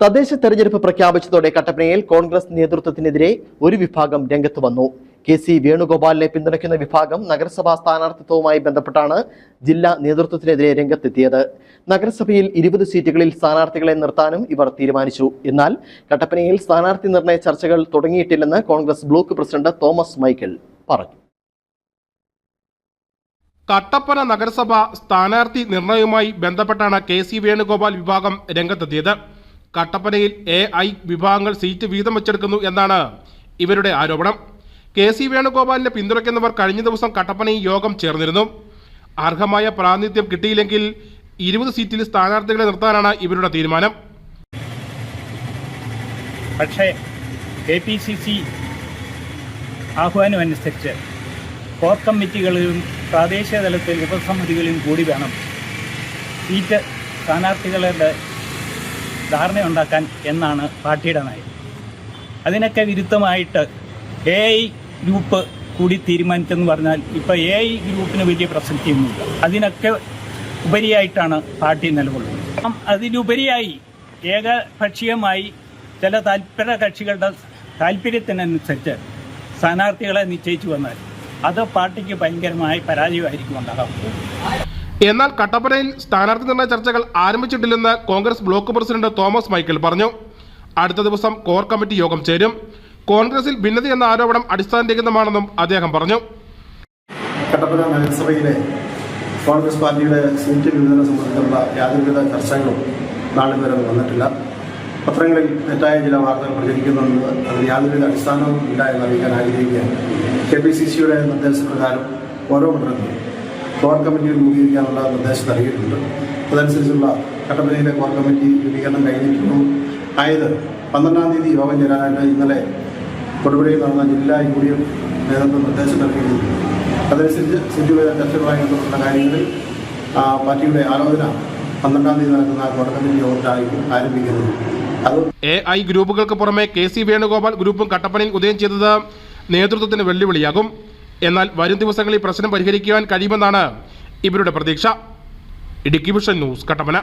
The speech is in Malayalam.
തദ്ദേശ തെരഞ്ഞെടുപ്പ് പ്രഖ്യാപിച്ചതോടെ കട്ടപ്പനയിൽ കോൺഗ്രസ് നേതൃത്വത്തിനെതിരെ ഒരു വിഭാഗം രംഗത്ത് വന്നു. കെ സി വേണുഗോപാലിനെ പിന്തുണയ്ക്കുന്ന വിഭാഗം നഗരസഭാ സ്ഥാനാർത്ഥിത്വവുമായി ബന്ധപ്പെട്ടാണ് ജില്ലാ നേതൃത്വത്തിനെതിരെ രംഗത്തെത്തിയത്. നഗരസഭയിൽ ഇരുപത് സീറ്റുകളിൽ സ്ഥാനാർത്ഥികളെ നിർത്താനും ഇവർ തീരുമാനിച്ചു. എന്നാൽ കട്ടപ്പനയിൽ സ്ഥാനാർത്ഥി നിർണയ ചർച്ചകൾ തുടങ്ങിയിട്ടില്ലെന്ന് കോൺഗ്രസ് ബ്ലോക്ക് പ്രസിഡന്റ് തോമസ് മൈക്കിൾ പറഞ്ഞു. കട്ടപ്പന നഗരസഭ സ്ഥാനാർത്ഥി നിർണയവുമായി ബന്ധപ്പെട്ടാണ് കെ സി വേണുഗോപാൽ വിഭാഗം രംഗത്തെത്തിയത്. കട്ടപ്പനയിൽ എ ഐ വിഭാഗങ്ങൾ സീറ്റ് വീതം വെച്ചെടുക്കുന്നു എന്നാണ് ഇവരുടെ ആരോപണം. കെ സി വേണുഗോപാലിനെ പിന്തുണയ്ക്കുന്നവർ കഴിഞ്ഞ ദിവസം കട്ടപ്പനയിൽ യോഗം ചേർന്നിരുന്നു. അർഹമായ പ്രാതിനിധ്യം കിട്ടിയില്ലെങ്കിൽ ഇരുപത് സീറ്റിൽ സ്ഥാനാർത്ഥികളെ നിർത്താനാണ് ഇവരുടെ തീരുമാനം. പക്ഷേ കെ പി സി സി ആഹ്വാനമനുസരിച്ച് കോർ കമ്മിറ്റികളിലും പ്രാദേശിക തലത്തിൽ ഉപസമിതികളിലും കൂടി വേണം സീറ്റ് സ്ഥാനാർത്ഥികളുടെ ധാരണയുണ്ടാക്കാൻ എന്നാണ് പാർട്ടിയുടെ നയം. അതിനൊക്കെ വിരുദ്ധമായിട്ട് എ ഐ ഗ്രൂപ്പ് കൂടി തീരുമാനിച്ചെന്ന് പറഞ്ഞാൽ ഇപ്പോൾ എ ഐ ഗ്രൂപ്പിന് വലിയ പ്രസക്തിയൊന്നുമില്ല അതിനൊക്കെ ഉപരിയായിട്ടാണ് പാർട്ടി നിലകൊള്ളുന്നത്. അതിനുപരിയായി ഏകപക്ഷീയമായി ചില താല്പര്യ കക്ഷികളുടെ താല്പര്യത്തിനനുസരിച്ച് സ്ഥാനാർത്ഥികളെ നിശ്ചയിച്ചു വന്നാൽ അത് പാർട്ടിക്ക് ഭയങ്കരമായി പരാജയമായിരിക്കും ഉണ്ടാകാം എന്നാൽ കട്ടപ്പനയിൽ സ്ഥാനാർത്ഥി നിർണയ ചർച്ചകൾ ആരംഭിച്ചിട്ടില്ലെന്ന് കോൺഗ്രസ് ബ്ലോക്ക് പ്രസിഡന്റ് തോമസ് മൈക്കിൾ പറഞ്ഞു. അടുത്ത ദിവസം കോർ കമ്മിറ്റി യോഗം ചേരും. കോൺഗ്രസിൽ ഭിന്നത എന്ന ആരോപണം അടിസ്ഥാനരഹിതമാണെന്നും അദ്ദേഹം പറഞ്ഞു. കട്ടപ്പന നഗരസഭയിലെ കോൺഗ്രസ് പാർട്ടിയുടെ സീറ്റ് വിഭജനം സംബന്ധിച്ചുള്ള യാതൊരുവിധ ചർച്ചകളും നാളെ വരെ വന്നിട്ടില്ല. പത്രങ്ങളിൽ തെറ്റായ ചില വാർത്തകൾ പ്രചരിക്കുന്നുണ്ട്. അതിന് യാതൊരുവിധ അടിസ്ഥാനവും ഇല്ല എന്ന് അറിയിക്കാൻ ആഗ്രഹിക്കുകയാണ്. കെ പി സി സിയുടെ നിർദ്ദേശപ്രകാരം ഓരോ മണ്ഡലത്തിലും കോർ കമ്മിറ്റി രൂപീകരിക്കാനുള്ള നിർദ്ദേശം നൽകിയിട്ടുണ്ട്. അതനുസരിച്ചുള്ള കട്ടപ്പനയിലെ കോർ കമ്മിറ്റി രൂപീകരണം കഴിഞ്ഞിട്ടുള്ളൂ അതായത് പന്ത്രണ്ടാം തീയതി യോഗം ചേരാനായിട്ട് ഇന്നലെ കൊടുപുഴയിൽ നടന്ന ജില്ലാ യു ഡി എഫ് നേതൃത്വം നിർദ്ദേശം നൽകിയിരുന്നു. അതനുസരിച്ച് സീറ്റ് വേദ ചർച്ചകളുമായി ബന്ധപ്പെട്ട കാര്യങ്ങളിൽ പാർട്ടിയുടെ ആലോചന പന്ത്രണ്ടാം തീയതി നടക്കുന്ന കോർ കമ്മിറ്റി യോഗത്തിലായിരിക്കും ആരംഭിക്കുന്നത്. എ ഐ ഗ്രൂപ്പുകൾക്ക് പുറമെ കെ സി വേണുഗോപാൽ ഗ്രൂപ്പും കട്ടപ്പനയിൽ ഉദയം ചെയ്തത് നേതൃത്വത്തിന് വെല്ലുവിളിയാകും. എന്നാൽ വരും ദിവസങ്ങളിൽ പ്രശ്നം പരിഹരിക്കുവാൻ കഴിയുമെന്നാണ് ഇവരുടെ പ്രതീക്ഷ. Idukki vision news Kattappana.